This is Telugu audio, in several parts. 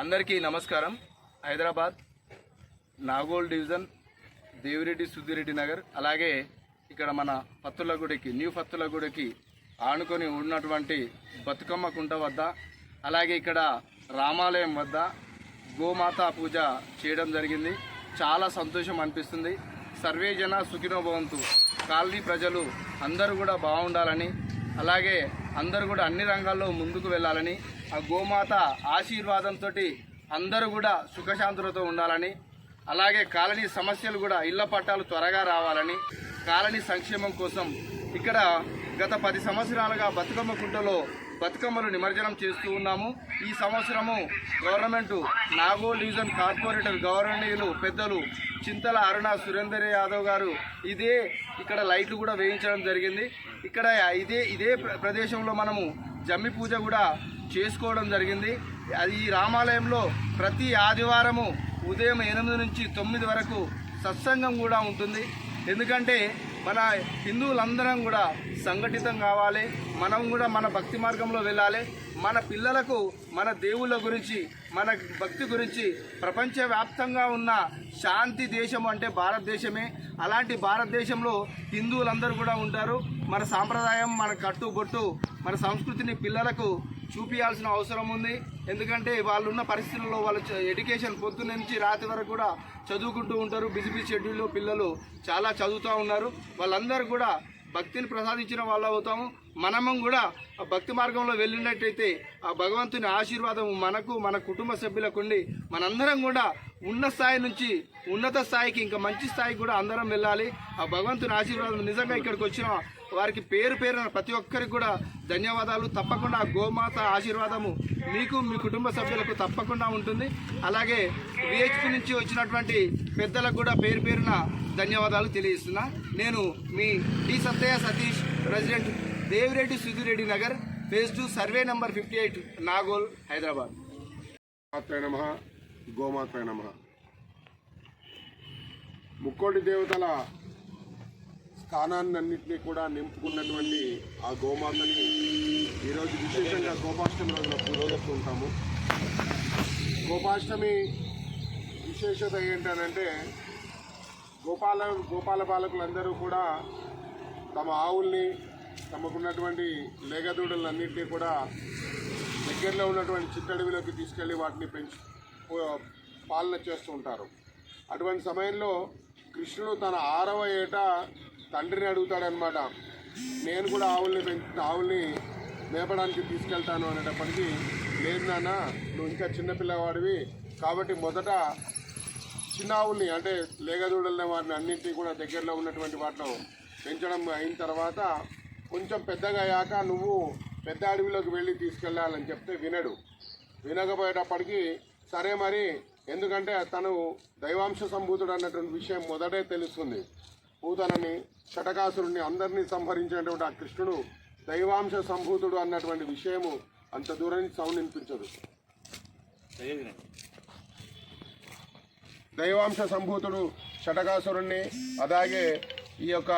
అందరికీ నమస్కారం. హైదరాబాద్ నాగోల్ డివిజన్ దేవిరెడ్డి సుద్దిరెడ్డి నగర్ అలాగే ఇక్కడ మన పత్తులగూడకి న్యూ పత్తులగూడకి ఆనుకొని ఉన్నటువంటి బతుకమ్మ కుంట వద్ద అలాగే ఇక్కడ రామాలయం వద్ద గోమాత పూజ చేయడం జరిగింది. చాలా సంతోషం అనిపిస్తుంది. సర్వే జన సుఖినోభవంతు కాలనీ ప్రజలు అందరూ కూడా బాగుండాలని అలాగే అందరూ కూడా అన్ని రంగాల్లో ముందుకు వెళ్ళాలని ఆ గోమాత ఆశీర్వాదంతో అందరూ కూడా సుఖశాంతులతో ఉండాలని అలాగే కాలనీ సమస్యలు కూడా ఇళ్ళ పట్టాలు త్వరగా రావాలని కాలనీ సంక్షేమం కోసం ఇక్కడ గత పది సంవత్సరాలుగా బతుకమ్మ కుంటలో బతుకమ్మలు నిమజ్జనం చేస్తూ ఉన్నాము. ఈ సంవత్సరము గవర్నమెంట్ నాగోల్ డివిజన్ కార్పొరేటర్ గవర్నర్లు పెద్దలు చింతల అరుణ సురేందర్ యాదవ్ గారు ఇదే ఇక్కడ లైట్లు కూడా వేయించడం జరిగింది. ఇక్కడ ఇదే ఇదే ప్ర- ప్రదేశంలో మనము జమ్మి పూజ కూడా చేసుకోవడం జరిగింది. అది ఈ రామాలయంలో ప్రతి ఆదివారము ఉదయం ఎనిమిది నుంచి తొమ్మిది వరకు సత్సంగం కూడా ఉంటుంది. ఎందుకంటే మన హిందువులందరం కూడా సంఘటితం కావాలి. మనం కూడా మన భక్తి మార్గంలో వెళ్ళాలి. మన పిల్లలకు మన దేవుళ్ళ గురించి మన భక్తి గురించి ప్రపంచవ్యాప్తంగా ఉన్న శాంతి దేశం అంటే భారతదేశమే. అలాంటి భారతదేశంలో హిందువులందరూ కూడా ఉంటారు. మన సాంప్రదాయం మన కట్టుబొట్టు మన సంస్కృతిని పిల్లలకు చూపించాల్సిన అవసరం ఉంది. ఎందుకంటే వాళ్ళు ఉన్న పరిస్థితుల్లో వాళ్ళ ఎడ్యుకేషన్ పొద్దున్న నుంచి రాత్రి వరకు కూడా చదువుకుంటూ ఉంటారు. బిజీ బిజీ షెడ్యూల్లో పిల్లలు చాలా చదువుతూ ఉన్నారు. వాళ్ళందరూ కూడా భక్తిని ప్రసాదించిన వాళ్ళు అవుతాము. మనము కూడా భక్తి మార్గంలో వెళ్ళినట్టయితే ఆ భగవంతుని ఆశీర్వాదం మనకు మన కుటుంబ సభ్యులకు ఉండి మనందరం కూడా ఉన్న స్థాయి నుంచి ఉన్నత స్థాయికి ఇంకా మంచి స్థాయికి కూడా అందరం వెళ్ళాలి. ఆ భగవంతుని ఆశీర్వాదం నిజంగా ఇక్కడికి వచ్చిన వారికి పేరు పేరున ప్రతి ఒక్కరికి కూడా ధన్యవాదాలు. తప్పకుండా గోమాత ఆశీర్వాదము మీకు మీ కుటుంబ సభ్యులకు తప్పకుండా ఉంటుంది. అలాగే విహెచ్పి నుంచి వచ్చినటువంటి పెద్దలకు కూడా పేరు పేరున ధన్యవాదాలు తెలియజేస్తున్నా. నేను మీ T Sattaiah Satish president Devireddy Sudhireddy Nagar phase two survey number fifty eight Nagole Hyderabad. గోమాత నమ గోమాత నమ. ముక్కోటి దేవతల స్థానాన్నన్నింటినీ కూడా నింపుకున్నటువంటి ఆ గోమాతని ఈరోజు విశేషంగా గోపాష్టమి రోజున పూజిస్తూ ఉంటాము. గోపాష్టమి విశేషత ఏంటనంటే గోపాల గోపాల బాలకులందరూ కూడా తమ ఆవుల్ని తమకున్నటువంటి లేగదూడలన్నింటినీ కూడా దగ్గరలో ఉన్నటువంటి చిట్టడవిలోకి తీసుకెళ్ళి వాటిని పెంచి పాలన చేస్తూ ఉంటారు. అటువంటి సమయంలో కృష్ణుడు తన ఆరవ ఏట తండ్రిని అడుగుతాడనమాట నేను కూడా ఆవుల్ని పెంచు ఆవుల్ని మేపడానికి తీసుకెళ్తాను అనేటప్పటికీ లేదు నాన్న నువ్వు ఇంకా చిన్నపిల్లవాడివి కాబట్టి మొదట చిన్న ఆవుల్ని అంటే లేగదూడల్ని వారిని అన్నింటినీ కూడా దగ్గరలో ఉన్నటువంటి వాటిలో పెంచడం అయిన తర్వాత కొంచెం పెద్దగా అయ్యాక నువ్వు పెద్ద అడవిలోకి వెళ్ళి తీసుకెళ్ళాలని చెప్తే వినడు. వినకపోయేటప్పటికీ సరే మరి ఎందుకంటే తను దైవాంశ సంభూతుడు అన్నటువంటి విషయం మొదటే తెలుస్తుంది. పూతనని షటకాసురుణ్ణి అందరినీ సంహరించినటువంటి ఆ కృష్ణుడు దైవాంశ సంభూతుడు అన్నటువంటి విషయము అంత దూరం నుంచి సౌండ్ వినిపించదు. దైవాంశ సంభూతుడు షటకాసురుణ్ణి అలాగే ఈ యొక్క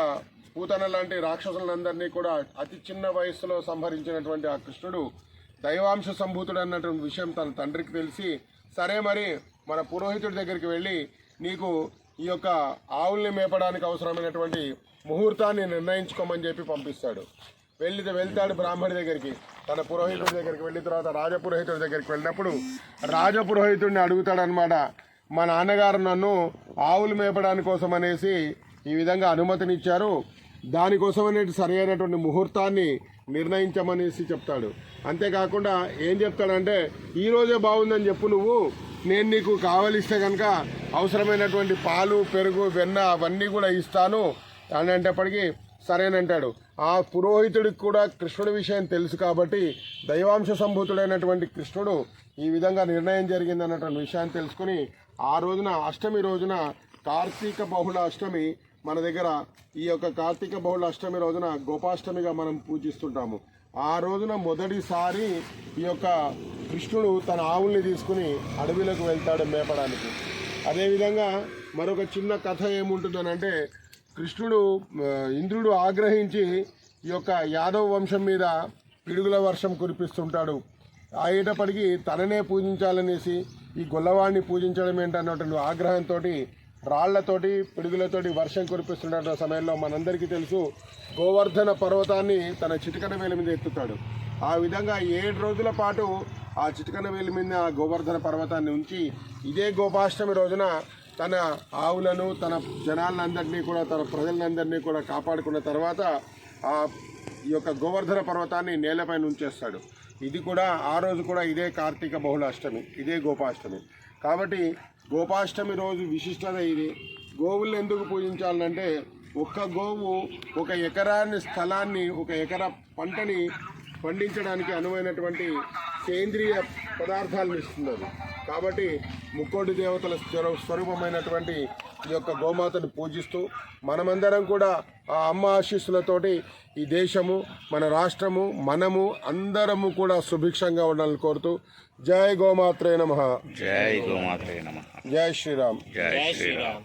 పూతన లాంటి రాక్షసులందరినీ కూడా అతి చిన్న వయస్సులో సంహరించినటువంటి ఆ కృష్ణుడు దైవాంశ సంభూతుడు అన్నటువంటి విషయం తన తండ్రికి తెలిసి సరే మరి మన పురోహితుడి దగ్గరికి వెళ్ళి నీకు ఈ యొక్క ఆవుల్ని మేపడానికి అవసరమైనటువంటి ముహూర్తాన్ని నిర్ణయించుకోమని చెప్పి పంపిస్తాడు. వెళ్ళి వెళ్తాడు బ్రాహ్మడి దగ్గరికి. తన పురోహితుడి దగ్గరికి వెళ్ళిన తర్వాత రాజపురోహితుడి దగ్గరికి వెళ్ళినప్పుడు రాజపురోహితుడిని అడుగుతాడనమాట మా నాన్నగారు నన్ను ఆవులు మేపడాని కోసం అనేసి ఈ విధంగా అనుమతినిచ్చారు. దానికోసం అనేది సరి అయినటువంటి ముహూర్తాన్ని నిర్ణయించమనేసి చెప్తాడు. అంతేకాకుండా ఏం చెప్తాడంటే ఈరోజే బాగుందని చెప్పు నువ్వు. నేను నీకు కావలిస్తే కనుక అవసరమైనటువంటి పాలు పెరుగు వెన్న అవన్నీ కూడా ఇస్తాను అని అంటప్పటికీ సరేనంటాడు. ఆ పురోహితుడికి కూడా కృష్ణుడి విషయం తెలుసు కాబట్టి దైవాంశ సంభూతుడైనటువంటి కృష్ణుడు ఈ విధంగా నిర్ణయం జరిగింది అన్నటువంటి విషయాన్ని తెలుసుకుని ఆ రోజున అష్టమి రోజున కార్తీక బహుళ అష్టమి మన దగ్గర ఈ యొక్క కార్తీక బహుళ అష్టమి రోజున గోపాష్టమిగా మనం పూజిస్తుంటాము. ఆ రోజున మొదటిసారి ఈ యొక్క కృష్ణుడు తన ఆవుల్ని తీసుకుని అడవిలోకి వెళ్తాడు మేపడానికి అదేవిధంగా మరొక చిన్న కథ ఏముంటుందనంటే కృష్ణుడు ఇంద్రుడు ఆగ్రహించి ఈ యొక్క యాదవ వంశం మీద పిడుగుల వర్షం కురిపిస్తుంటాడు. అయ్యేటప్పటికీ తననే పూజించాలనేసి ఈ గొల్లవాడిని పూజించడం ఏంటన్నటువంటి ఆగ్రహంతో రాళ్ళతోటి పిడుగులతోటి వర్షం కురిపిస్తున్న సమయంలో మనందరికీ తెలుసు గోవర్ధన పర్వతాన్ని తన చిటికన వేల మీద ఎత్తుతాడు. ఆ విధంగా ఏడు రోజుల పాటు ఆ చిటికన వేలి మీద ఆ గోవర్ధన పర్వతాన్ని ఉంచి ఇదే గోపాష్టమి రోజున తన ఆవులను తన జనాలందరినీ కూడా తన ప్రజలందరినీ కూడా కాపాడుకున్న తర్వాత ఆ ఈ యొక్క గోవర్ధన పర్వతాన్ని నేలపైన ఉంచేస్తాడు. ఇది కూడా ఆ రోజు కూడా ఇదే కార్తీక బహుళాష్టమి ఇదే గోపాష్టమి. కాబట్టి గోపాష్టమి రోజు విశిష్టత ఇది. గోవుల్ని ఎందుకు పూజించాలంటే ఒక్క గోవు ఒక ఎకరాన్ని స్థలాన్ని ఒక ఎకరా పంటని పండించడానికి అనువైనటువంటి సేంద్రియ పదార్థాలను ఇస్తుంది అది. కాబట్టి ముక్కోటి దేవతల స్వరూ- స్వరూపమైనటువంటి ఈ యొక్క గోమాతను పూజిస్తూ మనమందరం కూడా ఆ అమ్మ ఆశీస్సులతోటి ఈ దేశము మన రాష్ట్రము మనము అందరము కూడా సుభిక్షంగా ఉండాలని కోరుతూ జై గోమాత్రే నమ. జై గోమాత్రే నమ. జై శ్రీరామ్. జై శ్రీరామ్.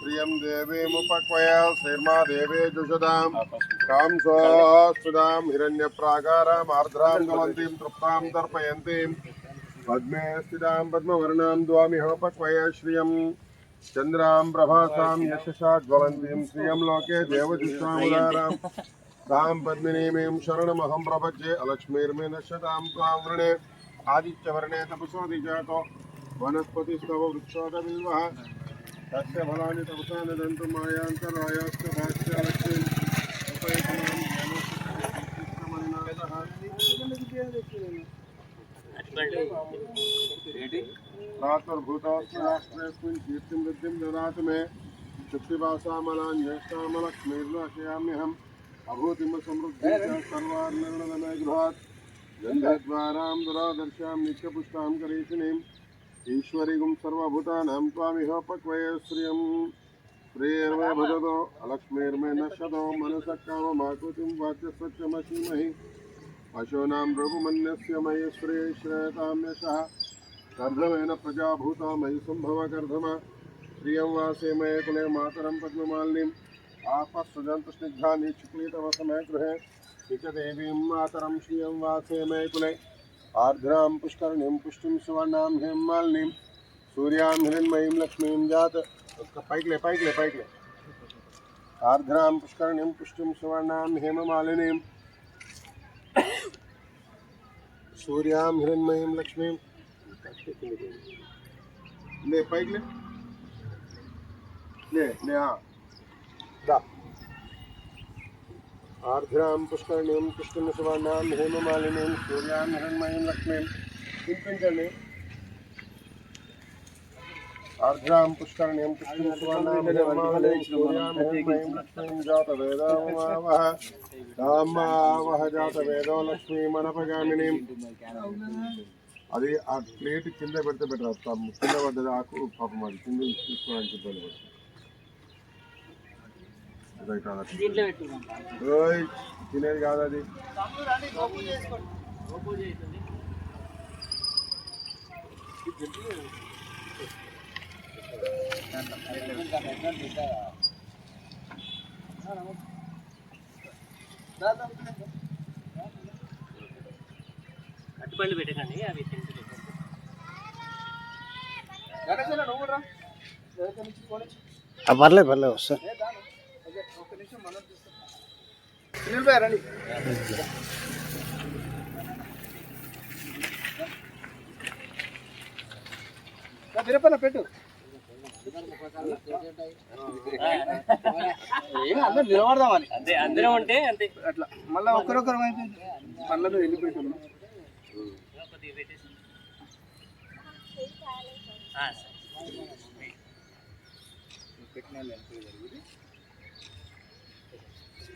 प्रियं देवीमुपक्वय श्रीर्मादेवे जुषदां कां स्वास्तुदां हिरण्यप्राकारामार्द्रां गमन्तीं तृप्तां तर्पयन्तीं पद्मे स्थितां पद्मवर्णां द्वामिहोपक्वय श्रियं चन्द्रां प्रभासां यशसा ज्वलन्तीं श्रियं लोके देवजुषामुदारां तां पद्मिनीमीं शरणमहं प्रपज्ये अलक्ष्मीर्मे नश्यतां त्वां वृणे आदित्यवर्णे तपसोऽधिजातो वनस्पतिस्तव वृक्षोदबिल्वः लक्ष्यफलानि तपसानदन्तु मायान्तरायाश्च भाष्यालक्ष्यम् प्रातर्भूतास्त्राष्ट्रेऽस्मिन् मे। शक्तिभासामलान् ज्येष्ठामलक्ष्मीर्नाशयाम्यहम् अभूतिमसमृद्धिं च सर्वार्णर्णनमय ईश्वरीगुं सर्वभूतानां त्वामिहोपक्वये श्रियं श्रेयर्मे भजतो अलक्ष्मीर्मे नश्यतो मनसः काममाकृतिं वाच्यस्वच्छमसीमहि पशूनां रघुमन्यस्य मयि श्रेय श्रेयतां यशः कर्धमेन प्रजाभूता मयि सम्भव कर्धम प्रियं वासे मये कुले मातरं पद्ममालिनीम् आपस्सुजन्तु स्निग्धानि शुक्लीतवसमे गृहे नित्यदेवीं मातरं श्रियं वासे मये कुले। आर्द्रां पुष्करणीं, पुष्टिं सुवर्णां हेमालिनीं, सूर्यां हिरण्मयीं, लक्ष्मीं जात पैकले पैकले पैकले। आर्द्रां पुष्करणीं, पुष्टिं सुवर्णां हेममालिनीं। सूर्यां हिरण्मयीं, लक्ष्मीं। ले, पैकले। ले ले हाँ। आर्द्रां पुष्करणीं पुष्टिं सुवर्णां हेममालिनीं सूर्यां हिरण्मयीं लक्ष्मीं చింతించండి ఆర్ద్రాం పుష్కరణీం పుష్టిం సువర్ణాం హేమమాలినీం సూర్యాం హిరణ్మయీం లక్ష్మీం జాతవేదామావహ రామావహ జాతవేదో లక్ష్మీమనపగామినీం అది ఆ ప్లేట్ కింద పెడితే బెటర్ వస్తాం కింద పడ్డది ఆకు పాపం అది కింద తీసుకోవడానికి ఇబ్బంది పడుతుంది అదైతే అదట్లా. ఓయ్ తినేది కాదు అది. అట్టుపండు పెట్టకండి అవి తింటే పర్లేదు పర్లేదు వస్తారు పెట్టు అందరు నిలబడదామని అంతే అందరం ఉంటే అంతే అట్లా మళ్ళీ ఒకరొకరు పనులను వెళ్ళిపోతున్నాం సరే.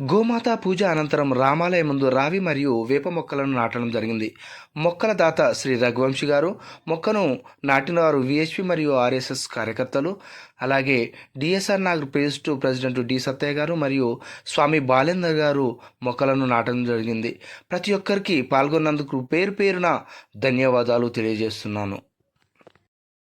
గోమాత పూజ అనంతరం రామాలయం ముందు రావి మరియు వేప మొక్కలను నాటడం జరిగింది. మొక్కల దాత శ్రీ రఘువంశి గారు మొక్కను నాటిన వారు విహెచ్పి మరియు ఆర్ఎస్ఎస్ కార్యకర్తలు అలాగే DSR Nagar phase two president D Sattaiah గారు మరియు స్వామి బాలేందర్ గారు మొక్కలను నాటడం జరిగింది. ప్రతి ఒక్కరికి పాల్గొన్నందుకు పేరు పేరున ధన్యవాదాలు తెలియజేస్తున్నాను.